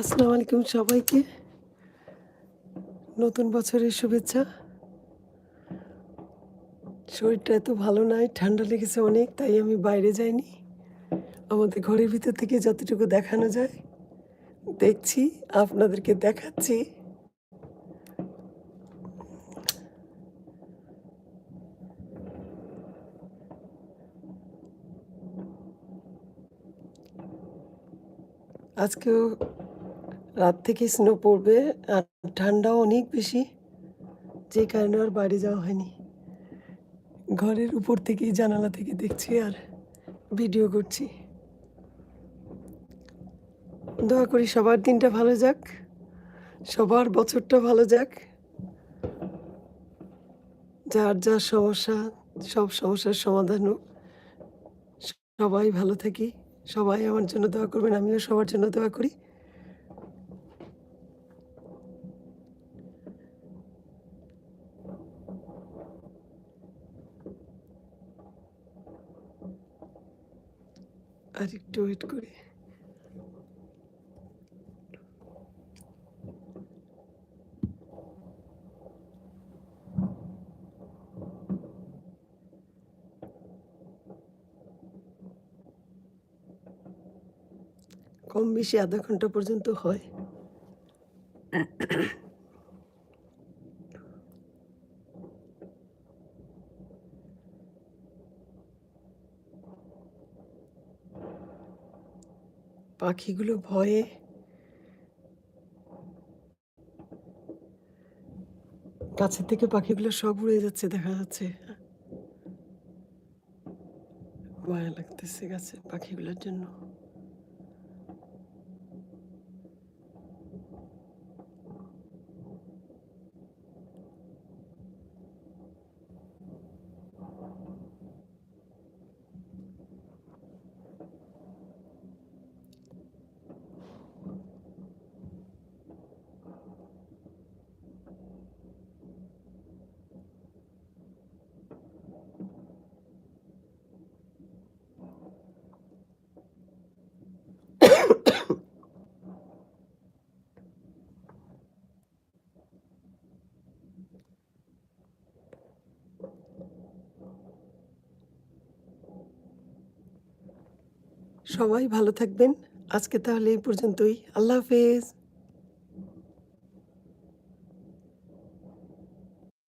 আসসালামু আলাইকুম সবাইকে। নতুন বছরের শুভেচ্ছা। শরীরটা এত ভালো নাই, ঠান্ডা লেগেছে অনেক, তাই আমি বাইরে যাইনি। আমাদের ঘরের ভিতর থেকে যতটুকু দেখানো যায়, দেখছি, আপনাদেরকে দেখাচ্ছি। আজকেও রাত থেকে স্নো পড়বে আর ঠান্ডাও অনেক বেশি। যে কারণে আর বাইরে যাওয়া হয়নি। ঘরের উপর থেকেই জানালা থেকে দেখছি আর ভিডিও করছি। দোয়া করি সবার দিনটা ভালো যাক। সবার বছরটা ভালো যাক। যার, যার সমস্যা, সব সমস্যার সমাধান হোক। সবাই ভালো থাকি। সবাই আমার জন্য দোয়া করবেন। আমিও সবার জন্য দোয়া করি। আরেকটু ওয়েট করি। কম বেশি আধা ঘণ্টা পর্যন্ত হয়। পাখিগুলো ভয়ে কাছের থেকে পাখিগুলো সব উড়ে যাচ্ছে, দেখা যাচ্ছে। মায়া লাগতেছে গাছের পাখিগুলোর জন্য। সবাই ভালো থাকবেন। আজকে তাহলে এই পর্যন্তই। আল্লাহ হাফেজ।